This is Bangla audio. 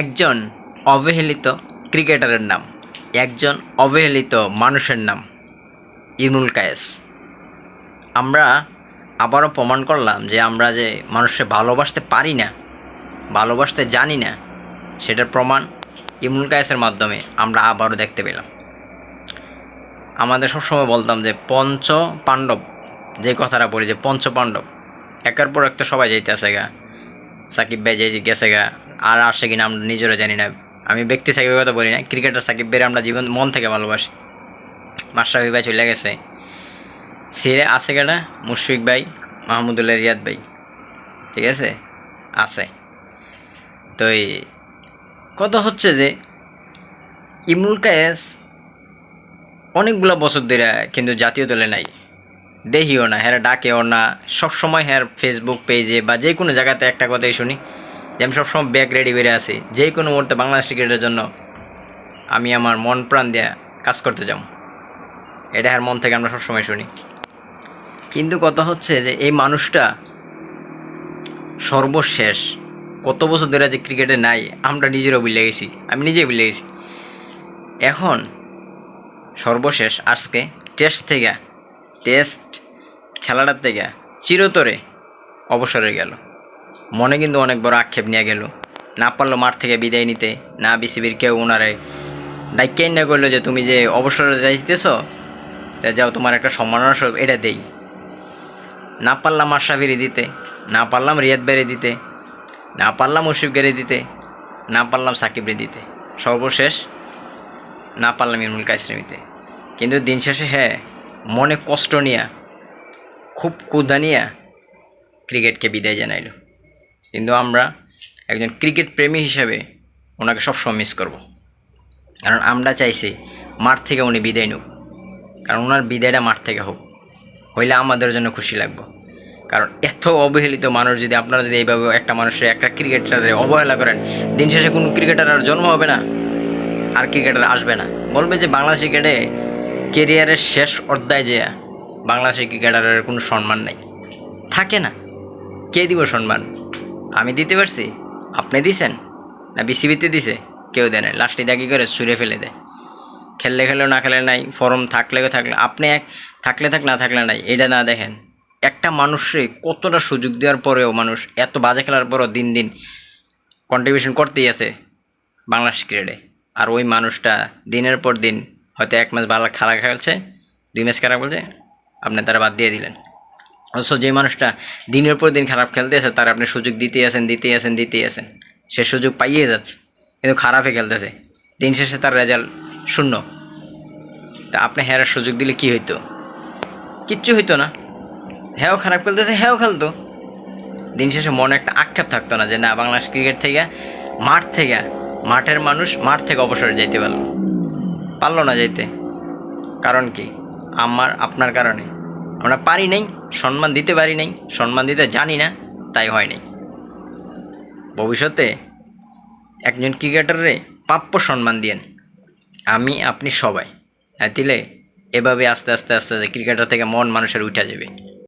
একজন অবহেলিত ক্রিকেটারের নাম, একজন অবহেলিত মানুষের নাম, ইমরুল কায়েস। আমরা আবারও প্রমাণ করলাম যে আমরা যে মানুষকে ভালোবাসতে পারি না, ভালোবাসতে জানি না, সেটার প্রমাণ ইমরুল কায়েসের মাধ্যমে আমরা আবারও দেখতে পেলাম। আমাদের সবসময় বলতাম যে পঞ্চ পাণ্ডব, যে কথাটা বলি যে পঞ্চ পাণ্ডব, একের পর এক তো সবাই যাইতেছে গা, সাকিব ভাই যে গেছে গা আর আসছে কিনা আমরা নিজেরও জানি না। আমি ব্যক্তি সাকিবের কথা বলি না, ক্রিকেটার সাকিব ভাইয়ের আমরা জীবন, মন থেকে ভালোবাসি। মাশরাফি ভাই চলে গেছে। সিরে আছে কেটা মুশফিক ভাই, মাহমুদুল্লাহ রিয়াদ ভাই। ঠিক আছে? আছে। তো এই কথা হচ্ছে যে, ইমরুল কায়েস অনেকগুলো বছর ধরে কিন্তু জাতীয় দলে নাই। দেখিও না হ্যাঁ ডাকেও না। সবসময় হ্যাঁ ফেসবুক পেজে বা যে কোনো জায়গাতে একটা কথাই শুনি। যে আমি সবসময় ব্যাগ রেডি বেড়ে আছি। যে কোনো মুহূর্তে বাংলাদেশ ক্রিকেটের জন্য আমি আমার মন প্রাণ দিয়ে কাজ করতে যাব। এটা হ্যার মন থেকে আমরা সবসময় শুনি। কিন্তু কথা হচ্ছে যে এই মানুষটা সর্বশেষ কত বছর ধরে যে ক্রিকেটে নাই, আমরা নিজেরও ভুলে গেছি। আমি নিজেই ভুলে গেছি। এখন সর্বশেষ আজকে টেস্ট থেকে টেস্ট খেলাটার থেকে চিরতরে অবসরে গেল। মনে কিন্তু অনেক বড় আক্ষেপ নিয়ে গেল। না পারল মাঠ থেকে বিদায় নিতে, না বিসিবির কেউ ওনারে ডাইকেন না করল যে, তুমি যে অবসরে যাইতেছ, তা যাও তোমার একটা সম্মাননা স্বরূপ এটা দেই। না পারলাম আশাফিরি দিতে, না পারলাম রিয়াদ বেড়ে দিতে, না পারলাম মুশিফ গেড়ে দিতে, না পারলাম সাকিবরে দিতে। সর্বশেষ না পারলাম ইমরুল কাইসরেমিতে কিন্তু দিন শেষে হ্যাঁ মনে কষ্ট নিয়া, খুব কুদা নিয়া ক্রিকেটকে বিদায় জানাইল। কিন্তু আমরা একজন ক্রিকেট প্রেমী হিসেবে ওনাকে সবসময় মিস করব। কারণ আমরা চাইছি মাঠ থেকে উনি বিদায় নিক। কারণ ওনার বিদায়টা মাঠ থেকে হোক। হইলে আমাদের জন্য খুশি লাগবো। কারণ এত অবহেলিত মানুষ যদি আপনারা যদি এইভাবে একটা মানুষের, একটা ক্রিকেটারের অবহেলা করেন, দিন শেষে কোনো ক্রিকেটার আর জন্ম হবে না, আর ক্রিকেটার আসবে না। বলবে যে বাংলাদেশ ক্রিকেটে কেরিয়ারের শেষ অধ্যায় যে বাংলাদেশের ক্রিকেটারের কোনো সম্মান নেই। থাকে না। কে দিব সম্মান? আমি দিতে পারছি? আপনি দিছেন? না বিসিবিতে দিছে? কেউ দেয় না লাস্টে দাগি করে সুরে ফেলে দেয়। খেললে খেলেও না খেলে নাই, ফর্ম থাকলে থাকলে আপনি এক থাকলে থাক, না থাকলে নাই, এটা না দেখেন। একটা মানুষে কতটা সুযোগ দেওয়ার পরেও মানুষ এত বাজে খেলার পরও দিন দিন কন্ট্রিবিউশন করতেই আছে বাংলাদেশ ক্রিকেটে। আর ওই মানুষটা দিনের পর দিন হয়তো এক ম্যাচ ভালো খেলা খেলছে, দুই ম্যাচ খারাপ বলছে আপনি তারা বাদ দিয়ে দিলেন। অথচ যে মানুষটা দিনের পর দিন খারাপ খেলতে আছে তার আপনি সুযোগ দিতেই আছেন দিতেই আছেন দিতেই আছেন। সে সুযোগ পাইয়ে যাচ্ছে, কিন্তু খারাপে খেলতেছে। দিন শেষে তার রেজাল্ট শূন্য। তা আপনি হেরার সুযোগ দিলে কি হইতো? কিচ্ছু হইতো না। হ্যাঁও খারাপ খেলতেছে হ্যাঁও খেলতো। দিন শেষে মনে একটা আক্ষেপ থাকতো না যে, না, বাংলাদেশ ক্রিকেট থেকে মাঠ থেকে, মাঠের মানুষ মাঠ থেকে অবসরে যাইতে পারল পারল না যাইতে। কারণ কি? আমার, আপনার কারণে। আমরা পারি নাই, সম্মান দিতে পারি নাই, সম্মান দিতে জানি না, তাই হয় নাই। ভবিষ্যতে একজন ক্রিকেটারে প্রাপ্য সম্মান দিয়েন। আমি, আপনি সবাই। দিলে এভাবে আস্তে আস্তে আস্তে আস্তে ক্রিকেটার থেকে মন মানুষের উঠে যাবে।